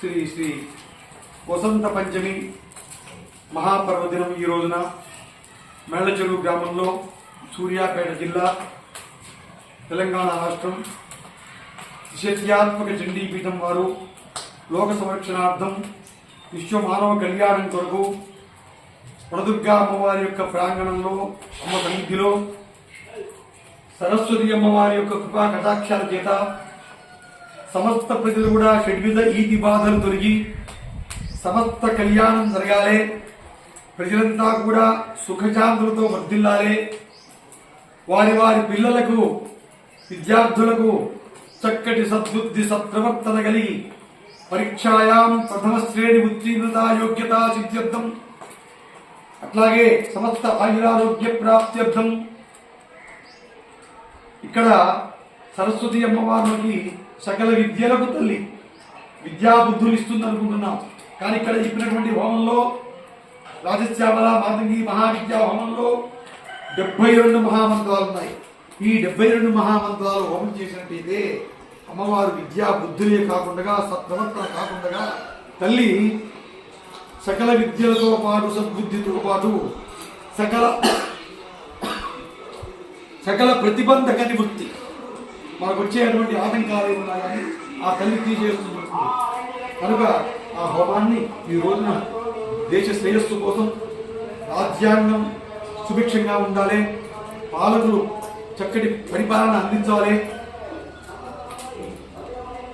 శ్రీ శ్రీ వసంత పంచమి మహాపర్వదినం ఈ రోజున మెళ్ళచెరువు గ్రామంలో సూర్యాపేట జిల్లా తెలంగాణ రాష్ట్రం నిషేధ్యాత్మక చండీపీఠం వారు లోక సంరక్షణార్థం విశ్వ మానవ కళ్యాణం కొరకు వడదుర్గా అమ్మవారి యొక్క ప్రాంగణంలో అమ్మ సన్నిధిలో సరస్వతి అమ్మవారి యొక్క కృపా కటాక్షాల చేత సమస్త ప్రజలు కూడా షడ్విధ ఈతి బాధలు తొలగి సమస్త కళ్యాణం జరగాలి. ప్రజలంతా కూడా సుఖశాంతులతో వర్ధిల్లాలి వారి వారి పిల్లలకు విద్యార్థులకు చక్కటి సద్బుద్ధి సత్ప్రవర్తన కలిగి పరీక్షాయాం ప్రథమ శ్రేణి ఉత్తీర్ణత యోగ్యత సిద్ధ్యర్థం అట్లాగే సమస్త ఆయురారోగ్య ప్రాప్త్యర్థం. ఇక్కడ సరస్వతి అమ్మవారికి సకల విద్యలకు తల్లి. విద్యాబుద్ధులు ఇస్తుంది అనుకుంటున్నాం కానీ ఇక్కడ చెప్పినటువంటి హోమంలో రాజశ్యామల మాతంగి మహావిద్యా హోమంలో డెబ్బై రెండు మహామంత్రాలు ఉన్నాయి. ఈ డెబ్బై రెండు మహామంత్రాలు హోమం చేసినట్టయితే అమ్మవారు విద్యా బుద్ధులే కాకుండా సత్ప్రవర్తన కాకుండా తల్లి సకల విద్యలతో పాటు సద్బుద్ధితో పాటు సకల సకల ప్రతిబంధక నివృత్తి. మనకు వచ్చేటువంటి ఆటంకాలు ఏమున్నా కానీ ఆ తల్లి తీసేస్తుంది. కనుక ఆ హోమాన్ని ఈ రోజున దేశ శ్రేయస్సు కోసం రాజ్యాంగం సుభిక్షంగా ఉండాలి. పాలకులు చక్కటి పరిపాలన అందించాలి.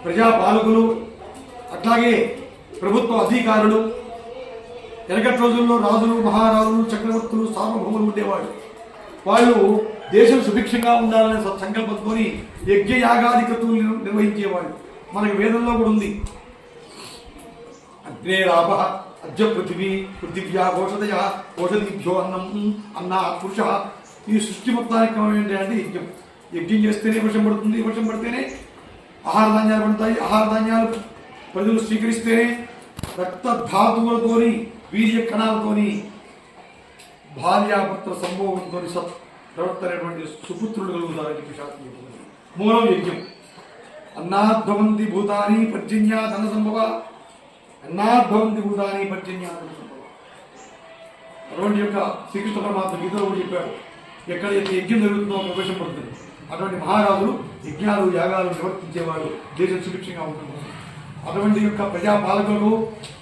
ప్రజా పాలకులు అట్లాగే ప్రభుత్వ అధికారులు వెనకటి రోజుల్లో రాజులు మహారాజులు చక్రవర్తులు సార్వభౌములు ఉండేవాళ్ళు. వాళ్ళు దేశం సుభిక్షంగా ఉండాలనే సంకల్పంతోని సంకల్పంతో యజ్ఞ యాగాధికతులు నిర్- మనకి వేదంలో కూడా ఉంది. అగ్నే రాప అద్య పృథివీ పృథివ్యా ఓషధయ ఓషధిభ్యో అన్నం అన్న పురుష. ఈ సృష్టి మొత్తానికి క్రమం ఏంటంటే యజ్ఞం. యజ్ఞం చేస్తేనే వర్షం పడుతుంది. వర్షం పడితేనే ఆహార ధాన్యాలు పడతాయి. ఆహార ధాన్యాలు ప్రజలు స్వీకరిస్తేనే రక్త ధాతువులతోని వీర్య కణాలతోని భార్యాభర్తల సంభోగంతో సత్ ప్రవర్తనటువంటి సుపుత్రుడు కలుగుతారని చెప్పి శాస్త్రం చెబుతుంది. మూలం యజ్ఞం. అన్నాద్భవంతి భూతాని పర్జన్యా ధన సంభవ అన్నాద్భవంతి భూతాని పర్జన్యా ధన సంభవ అటువంటి యొక్క శ్రీకృష్ణ పరమాత్మ గీతలో కూడా చెప్పాడు. ఎక్కడైతే యజ్ఞం జరుగుతుందో ప్రవేశం పడుతుంది. అటువంటి మహారాజులు యజ్ఞాలు యాగాలు నిర్వర్తించేవాడు దేశం సుభిక్షంగా ఉంటుంది అటువంటి యొక్క ప్రజాపాలకులకు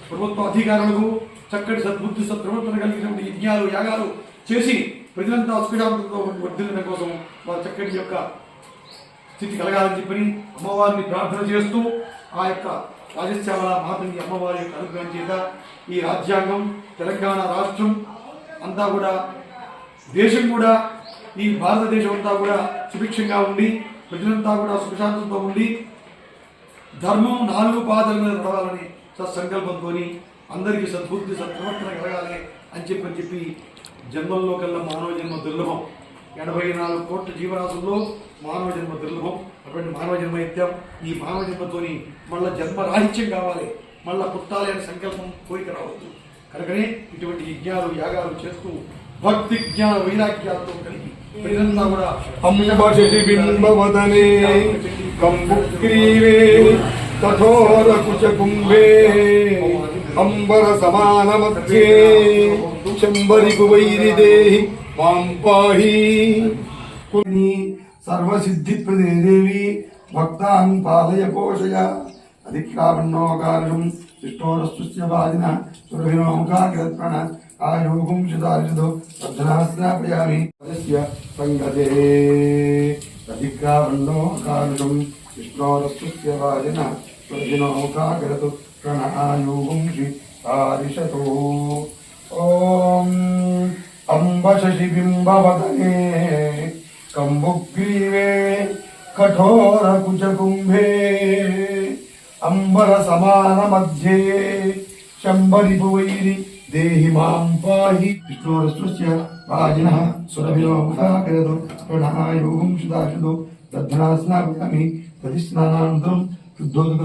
ప్రభుత్వ అధికారులకు చక్కటి సద్బుద్ధి సత్ప్రవర్తన కలిగినటువంటి యజ్ఞాలు యాగాలు చేసి ప్రజలంతా సుఖశాంతులతో వర్ధిల్లడం కోసం వారి చక్కటి యొక్క స్థితి కలగాలని చెప్పని అమ్మవారిని ప్రార్థన చేస్తూ ఆ యొక్క రాజశ్యామల మాతని అమ్మవారి యొక్క అనుగ్రహం చేత ఈ రాజ్యాంగం తెలంగాణ రాష్ట్రం అంతా కూడా దేశం కూడా ఈ భారతదేశం అంతా కూడా సుభిక్షంగా ఉండి ప్రజలంతా కూడా సుఖశాంతులతో ఉండి ధర్మం నాలుగు పాదల మీద నడవాలని సత్సంకల్పంతో అందరికీ సద్బుద్ధి సత్ప్రవర్తన కలగాలి అని చెప్పి చెప్పి జన్మల్లో కల్లా మానవ జన్మ దుర్లభం. ఎనభై నాలుగు కోట్ల జీవరాశుల్లో మానవ జన్మ దుర్లభం. అటువంటి మానవ జన్మ ఎత్తాం ఈ మానవ జన్మతోని మళ్ళా జన్మ రాహిత్యం కావాలి. మళ్ళా పుట్టాలి అనే సంకల్పం కోరిక రావద్దు. కనుకనే ఇటువంటి యజ్ఞాలు యాగాలు చేస్తూ భక్తి జ్ఞాన వైరాగ్యాలతో కలిగి ప్రజలంతా కూడా అంబశిబింబవదనే కంబుగ్రీవే కఠోరకుచకుంభే అంబర సమాన మధ్యే శంబరికు వైరిదేహి మాం పాహి సర్వసిద్ధిప్రదే దేవి భక్తాన్ పాలయ పోషయ అధిక్రావణోకారం విష్ణోరస్య వాదిన సురభినోముఖాగ్రత్ప్రణ ఆయోగం శుదారిషదో శ్రద్ధనాస్నాపయామి తస్య సంగతే. అధిక్రావణోకారం విష్ణోరస్య వాదిన సురభినోముఖాగ్రతు ప్రణాయోగం శుదారిషతో ఓం అంబశిబింబవదనే కంబుగ్రీవే కఠోరకుచకుంభే అంబర సమాన మధ్యే శంబరిపు వైరి దేహి మాం పాహి విష్ణోరస్య రాజిన సురభిలోకాకరదు ప్రణాయోగం శుదాశుదో దర్ధనాస్నామి ప్రతిస్నానానంతరం శుద్ధోదక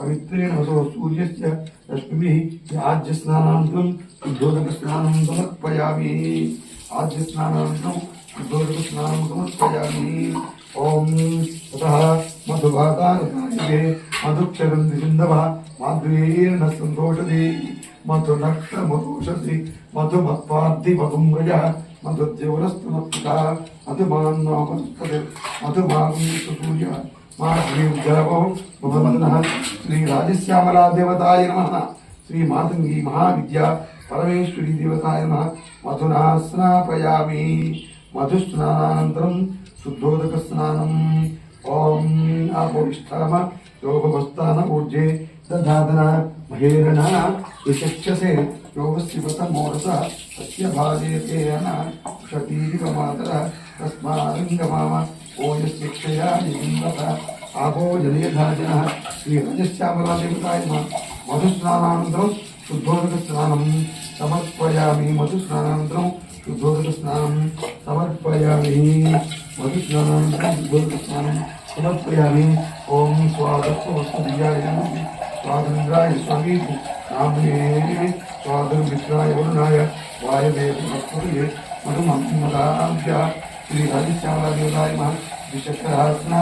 పవిత్రేణ హసో దేవోవసు రశ్మి ఆద్య వసో సూర్యస్య స్నానం సమర్పయామి ఆద్య సమర్పయామి ఆజ్యస్నానానంతరం ఉద్యోగస్నానం సమర్పయామి ఓం తతः మధువాతారకాయే మధుక్షరంది సింధవ మాధుర్యేణ సంతోషది మధునక్ష మధుషసి మధుమత్వాద్ది మధుమ్రయ మధుద్యవరస్తు మత్పిత మధుమాన్నోపస్తది మధుమాగం సూర్య मा श्रीजरवं नम श्रीराजश्यामलादेवताय नमः। श्रीमातङ्गी महाविद्या परमेश्वरीदेवताय मधुना स्नापयामि मधुस्नानानन्तरं शुद्धोदकस्नानम् ॐ आपोष्ठाम योगवस्थान ऊर्जे दधादन महेरण विशक्षसे योगस्यपत मोरस अस्य भाजे क्षतीरिकमातर तस्मालिङ्गमाम ओजस्वीक्षया आपो जलीयधाजनः श्रीरजश्यामलादेवताय मधुस्नानानन्तरं शुद्धोदकस्नानं समर्पयामि मधुस्नानानन्तरं शुद्धोदकस्नानं समर्पयामि मधुस्नानानन्तरं शुद्धोदकस्नानं स्वामी नाम्ने स्वातन्त्रमित्राय श्री राधेश्यामला देवराय महान विशेषकर हारसना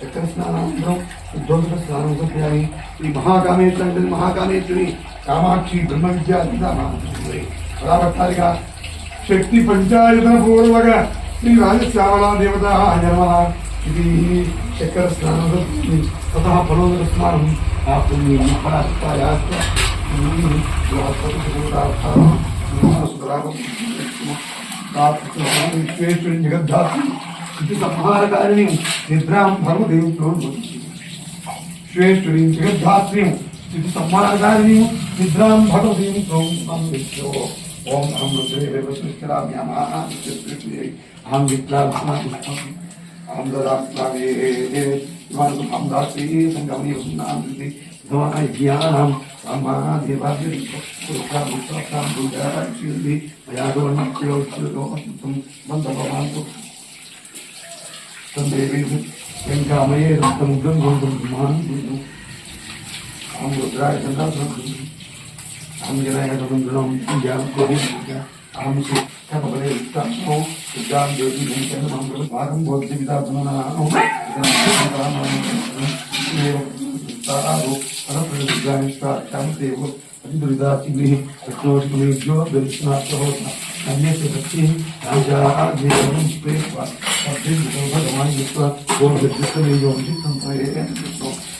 चक्कर स्नान उद्धोत्र स्नान बजामी श्री महाकामे चंदन महाकामे चुनी कामाक्षी ब्रह्म विद्या सीता शक्ति पंचायतन पूर्वक श्री राजश्यामला देवता चक्कर स्नान तथा फलोदर स्नान आपुण्य विश्वेश्वरी जगद्धात्री संहारकारिणी निद्रा भरमदेव प्रवृत्ति विश्वेश्वरी जगद्धात्री संहारकारिणी निद्रा भरमदेव प्रवृत्ति ओम अमृतदेव सुस्थिराम्यामाः अहं विद्याभ्यामिष्ठामि अहं ददामि भगवान् संगमनीयं नाम भगवान् ज्ञानम् வெங்காமையே ரத்தம் உடன் கொண்டும் மாண்பும் ஆரம்போது तारागो परमप्रविद्यांशा शांतिदेव अतिदुर्दातिभिः प्रक्रोष्मेभ्यो दर्शनार्थहोत्म अन्ये च शक्तिः राजाः देवनं प्रेत्वा सभ्यं भगवान् युक्त्वा गोभिर्दृष्टमेयोभिसंसये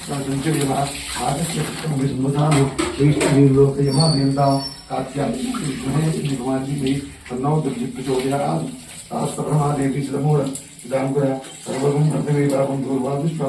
सञ्चयमाः आगत्य कृष्णमभिसम्मतानो वैष्णवीर्लोकयमाभियन्तां कात्याभगवान् जी मे तन्नौ दुर्जिप्रचोदयात् ताः सप्रमादेवी श्रमोण इदाङ्कुर सर्वगं हृदये पापं दूर्वा विश्वा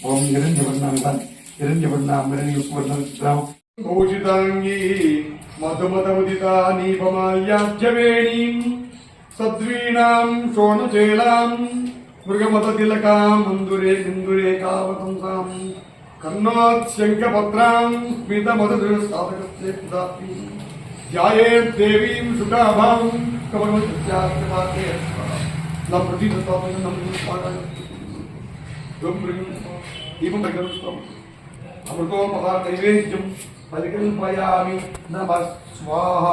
ஓம் இறைஞ்ச பண்ணாங்கதான் இறைஞ்ச பண்ணா மிரணிக்கு பண்ணாம் கோஷிதாங்கி மதுமதமுதிதானீபமாயாச்சவேணீம் சத்வீணாம் சோணுச்சேலாம் மிருகமததிலகாம் அந்துரே இந்துரே காவதம்சாம் கர்ணாத் சங்கபத்ராம் ஸ்மிதமதது சாதகத்தே புதாப்பி ध्याये देवीं सुखाभां कमलमत्यात्मवाक्ये न प्रतिदत्तापि न मुनिपादाय ദീപമുണ്ടാക്കുന്നത് ഇഷ്ടമാണ് അമൃതോ മഹാനൈവേദ്യം പരികൽപ്പയാമി നമ സ്വാഹ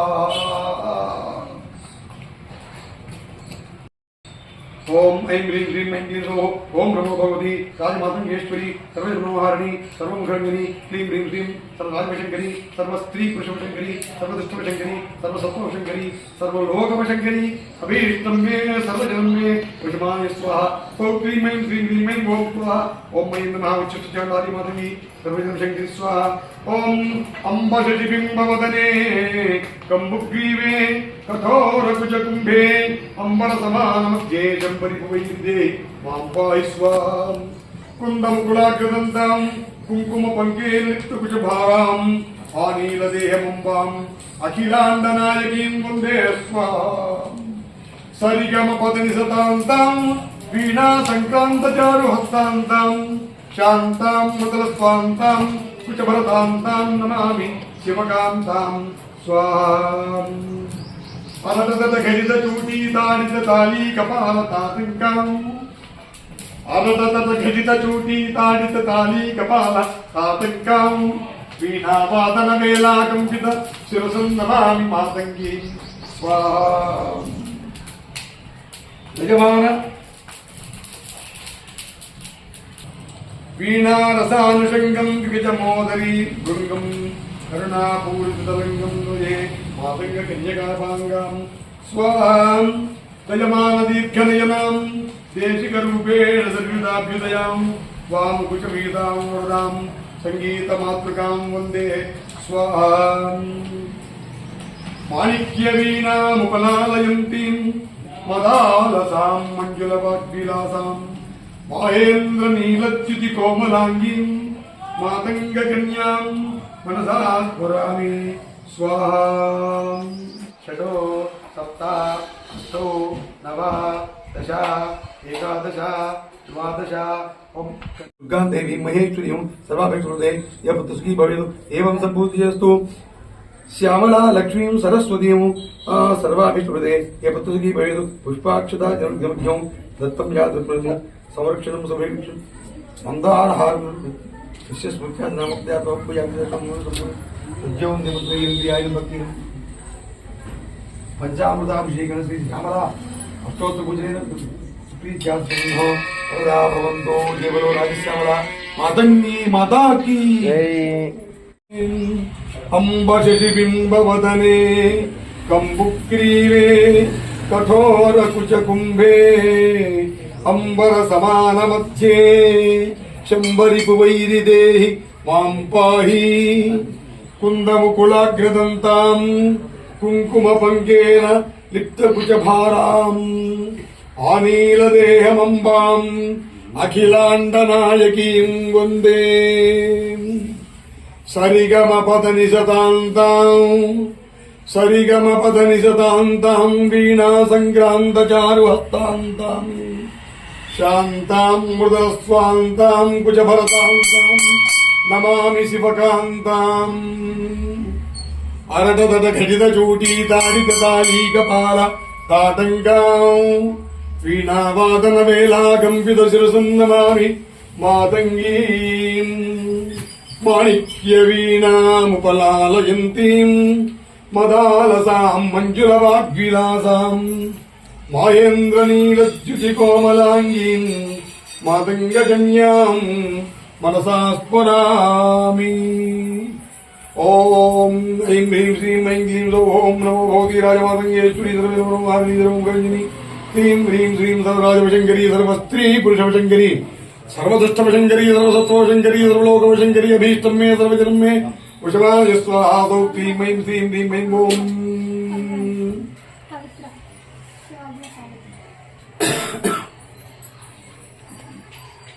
ഓം ഐം ഹ്രീം ഹ്രീം ഐം ഹ്രീം സോ ഓം ബ്രഹ്മോ ഭഗവതി രാജമാതംഗേശ്വരി സർവജന്മോഹാരിണി സർവമുഖംഗിനി ഹ്രീം ഹ്രീം ഹ്രീം സർവരാജവശങ്കരി സർവസ്ത്രീ പുരുഷവശങ്കരി സർവദൃഷ്ടവശങ്കരി സർവസത്വവശങ്കരി സർവലോകവശങ്കരി അഭീഷ്ടം മേ സർവജനം മേ വിഷമായ സ്വാഹ సౌక్రీమయం క్రీమీమయం ఓం స్వహ ఓం మయం నమః ఉచ్యత జానాది మాధవి సర్వేదం శంకరి స్వహ ఓం అంబజటి బింబవదనే కంబుగ్రీవే కఠోరకుజ కుంభే అంబర సమానమధ్యే శంపరిపువైందే వాంపాయి స్వాహ కుందముకులాగ్రదంతాం కుంకుమ పంకే లిప్తకుజభారాం ఆనీలదేహమంబాం అఖిలాండనాయకీం వందే స్వాహ సరిగమ పదని సతాంతాం वीणा संकांत चारु हस्तांतम शांतम हस्तान्ताम् स्वांतम कुछ भरतांतम नमामि शिवकांतम स्वाम अनदत गजित चूटी दानित ताली कपाल तातिंकम अनदत गजित चूटी दानित ताली कपाल तातिंकम वीणा वादन अनदतघटितचूटीताडिततालीकपालतातङ्काम् कंपित शिरसम् नमामि मातंगी स्वाम यजमान వీణారసానుషంగం విగజమోదరీ భృంగం కరుణాపూరితలంగం నుయే మాతంగ కన్యకాపాంగాం స్వాం యజమాన దీర్ఘనయనాం దేశికరూపేణ సర్విదాభ్యుదయాం వాముకుచమీతాం వరదాం సంగీతమాతృకాం వందే స్వాం మాణిక్యవీణాముపలాలయంతీం మదాలసాం మంజులవాగ్విలాసాం. మహేంద్ర నీలచ్యుతి కోమలాంగీం మాతంగ కన్యాం మనసా స్ఫురామి స్వాహాం షడో సప్త అష్టో నవ దశ ఏకాదశ ద్వాదశ ఓం దేవి మహేశ్వర్యం సర్వాపేక్షే ఏ పుత్రసుఖీ భవేదు. ఏం సంపూర్తి చేస్తూ శ్యామలా లక్ష్మీం సరస్వతీం. సర్వాభిష్పదే ఏ పత్రుకి భవేదు. పుష్పాక్షతా దత్తం యాదృత్వం సంరక్షణం సమీక్షం ఉద్యోగం విశ్వస్మృత్యానామజ్ఞాతం ఆయన భక్తి. పంచామృతాభిషేకం శ్రీ శ్యామల అష్టోత్తర పూజన ప్రీత్యాత్మో భవంతో కేవలో రాజశ్యామలా. మాతంగి మాతాకి అంబశిబింబవదనే కంబుగ్రీవే కఠోరకుచకుంభే అంబర సమాన మధ్యే శంబరిపు వైరి దేహి మాం పాహి. కుందము కులాగ్రదంతాం. కుంకుమ పంకేన లిప్తకుచ లిప్తకుచభారాం ఆనీలదేహమంబాం అఖిలాండనాయకీం వందే. సరిగమ పద శతాంతం సరిగమ పద శతాంతం వీణా సంక్రాంత చారు హస్తాంతం శాంతాం కుజభరతాంతం నమామి శివకాంతాం అరటదట ఖచిత చూటీ తాడిత తాళీకపాల తాటంకాం వీణావాదన వేళా కంపిత శిరసం నమామి మాతంగీం మాణిక్య వీణాముపలాలయంతీం మదాలసాం మంజుల వాగ్విలాసాం മായേന്ദ്രനീലച്യുതികോമലാംഗീം മതംഗജന്യാം മനസാസ്മരാമി. ഓം ഐം ഹ്രീം ശ്രീം ഐം ക്ലീം ഓം നമോ ഭോഗീരാജമാതംഗേശ്വരി സർവമാരീതരമുഖിനി ക്ലീം ഹ്രീം ശ്രീം സർവരാജവശങ്കരി സർവസ്ത്രീ പുരുഷവശങ്കരി സർവദുഷ്ടവശങ്കരി സർവസത്വശങ്കരി സർവലോകവശങ്കരി അഭീഷ്ടം മേ സർവജന്മേ വൃഷഭാജസ്വാദൗ ക്ലീം ഐം ശ്രീം ഹ്രീം ഐം ഓം.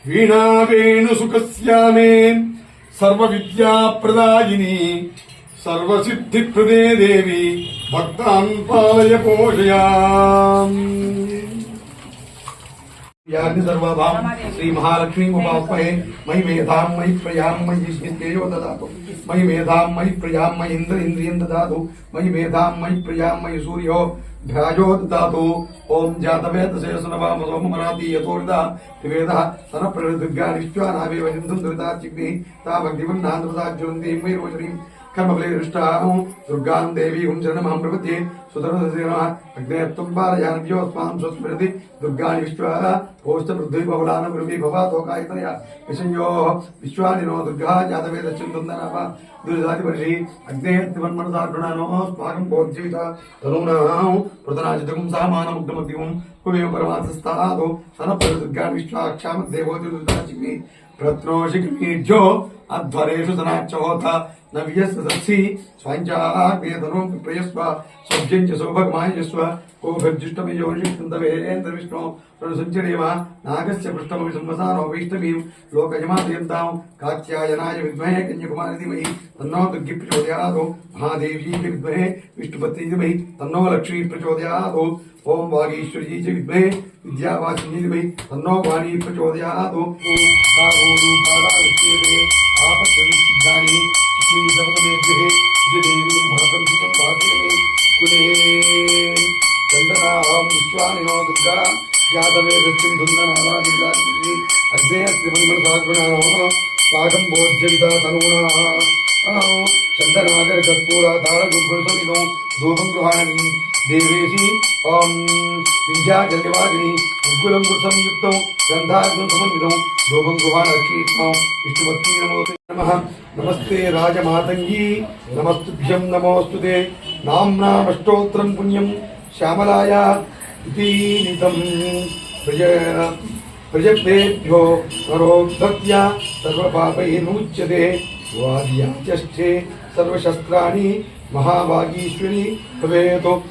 వీణా వేణు సుఖస్యామే. సర్వ విద్యా ప్రదాయిని సర్వసిద్ధి ప్రదే దేవి భక్తాన్ పాలయ పోషయాం. యాజ్ఞ సర్వభాం శ్రీ మహాలక్ష్మీ ఉపాస్మహే మయి మేధాం మయి ప్రయాం మయి స్మితేజో దదాతు మయి మేధాం మయి ప్రయాం మయి ఇంద్ర ఇంద్రియం దదాతు మయి మేధాం మయి ప్రయాం మయి సూర్యో भ्याजोद्धातु ओम जातवेत शेषनवाम सोमराति यथोर्धा त्रिवेदः तन प्रदुर्गा कर्मफले हृष्टाहं दुर्गां देवीं शरणमहं प्रपद्ये సుతరసేనాగ్నేయంబాలయానవ్యోస్మాం సుస్మృతి దుర్గాని విశ్వ పోష్టపృథ్వీ బహుళాన పృథ్వీ భవాతోకాయతనయ విషయో విశ్వాని నో దుర్గా జాతవేద చిందుందనవ దుర్జాతి పరిషి అగ్నేయత్వన్మనసార్పణానో స్మాకం కోజ్జీత తనూనాం పృతనాజితకం సామానముగ్ధమతికం కుమేవ పరమాసస్థాదు సనపర దుర్గా విశ్వాక్షామ దేవోతి దుర్గాచిమి ప్రత్రోషికమీర్జో అధ్వరేషు సనాచోత నవ్యస్సి స్వంచాగ్నేయతనం ప్రియస్వ సబ్జి च सौभगमायस्व कोभिर्जुष्टमियोनिष्ठन्तवेन्द्र विष्णो नागस्य पृष्ठमपि संवसानो वैष्णवीं लोकयमादयन्तां कात्यायनाय विद्महे कन्याकुमारी धीमहि तन्नो दुर्गी प्रचोदयात् महादेवी च विद्महे विष्णुपत्नी धीमहि तन्नो लक्ष्मी प्रचोदयात् ॐ वागीश्वरी च विद्महे विद्यावासिनी धीमहि तन्नो वाणी प्रचोदयात् ॐ कारोरूपादावच्येते आपत्तनुसिद्धानि श्रीसवतमेभ्यः देवीं స్వామినో దుర్గా జాతవేదసింధుందనామాదిలాది అగ్నేయస్త్రిమంగళసాగ్రణానామ పాకం భోజ్యవితా తనూనా చందనాగర కర్పూరా తాళగుర్గుణసమినో ధూపం గృహాణి దేవేసి ఓం వింధ్యాజల్యవాగిని ముగ్గులంగు సంయుక్తం గంధాగ్నుసమన్వితం ధూపం గృహాణక్షీత్మం విష్ణుమత్రీ నమో నమ నమస్తే రాజమాతంగీ నమస్తుభ్యం నమోస్తుతే నామ్నా అష్టోత్తరం పుణ్యం శ్యామలాయ प्रजप्तेभ्यो करोद्धत्या सर्वपापैर्मुच्यते। सर्वशस्त्राणि महाभागीश्वरी भवेतु।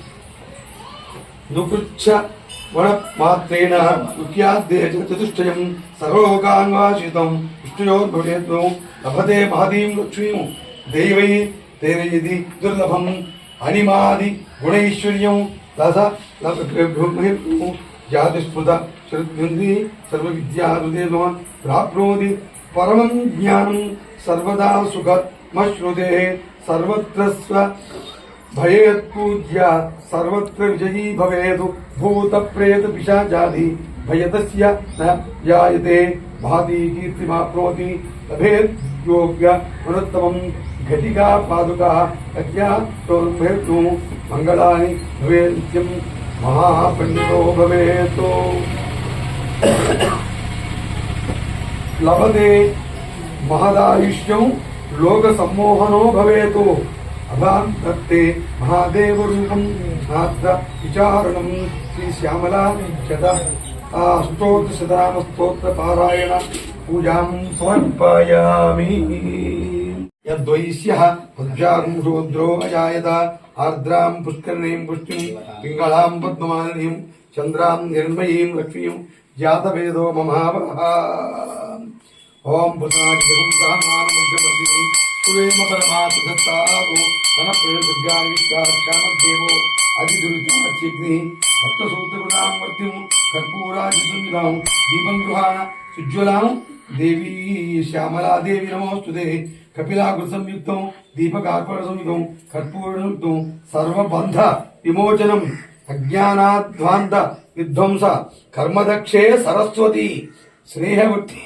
नुकृच्छ वनमात्रेण सर्वलोकान्वासितम् लभते महतीम् लक्ष्मीम्। दैवै, तेन यदि दुर्लभम् गुणैश्वर्यं दश जातिस्फुट श्रद्धि सर्वविद्याहृदे मम प्राप्नोति, परमं ज्ञानं सर्वदा सुखमश्नुते सर्वत्र स्व भयेत्पूज्य, सर्वत्र विजयी भवेत् भूतप्रेत पिशाचादि, भयतस्य न जायते। भाति कीर्तिमाप्नोति लभेत् योग्य अनुत्तमं घटिका पादुका कन्या तोर्भेतु మంగళాని నువ్వే నిత్యం మహాపండితో భవేత్. లభతే మహదాయుష్యం లోక సమ్మోహనో భవేతు. అభాంతే మహాదేవ రూపం నాత్ర విచారణం శ్రీ శ్యామలా నిత్యత ఆ స్తోత్ర సదామ పారాయణ పూజాం సమర్పయామి. యద్వైశ్య పద్భ్యాం అజాయత ఆర్ద్రాం పుష్కరిణీం పుష్టిం పింగళాం పద్మమాలినీం చంద్రాం నిర్మయీం లక్ష్మీం జాతవేదో మమావ ఓం దీపం దేవీ శ్యామలాదేవి నమోస్తుదే కపిలాగు సంయుక్తం దీపకార్పణ సంయుక్తం కర్పూర సంయుక్తం సర్వబంధ విమోచనం అజ్ఞానాధ్వాంత విధ్వంస కర్మదక్షే సరస్వతి స్నేహవృత్తి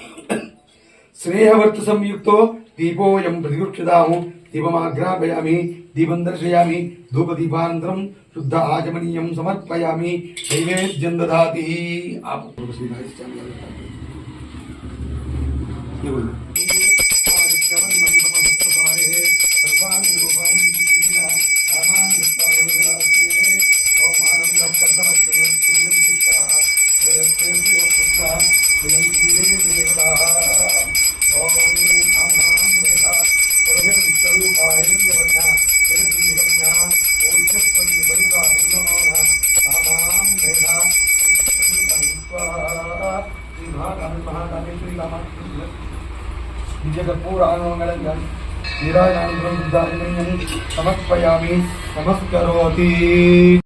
స్నేహవర్త సంయుక్తో దీపోయం ప్రతిగుక్షిదాము దీపమాఘ్రాపయామి దీపం దర్శయామి ధూపదీపానంతరం శుద్ధ ఆచమనీయం సమర్పయామి నైవేద్యం దదాతి ఆపు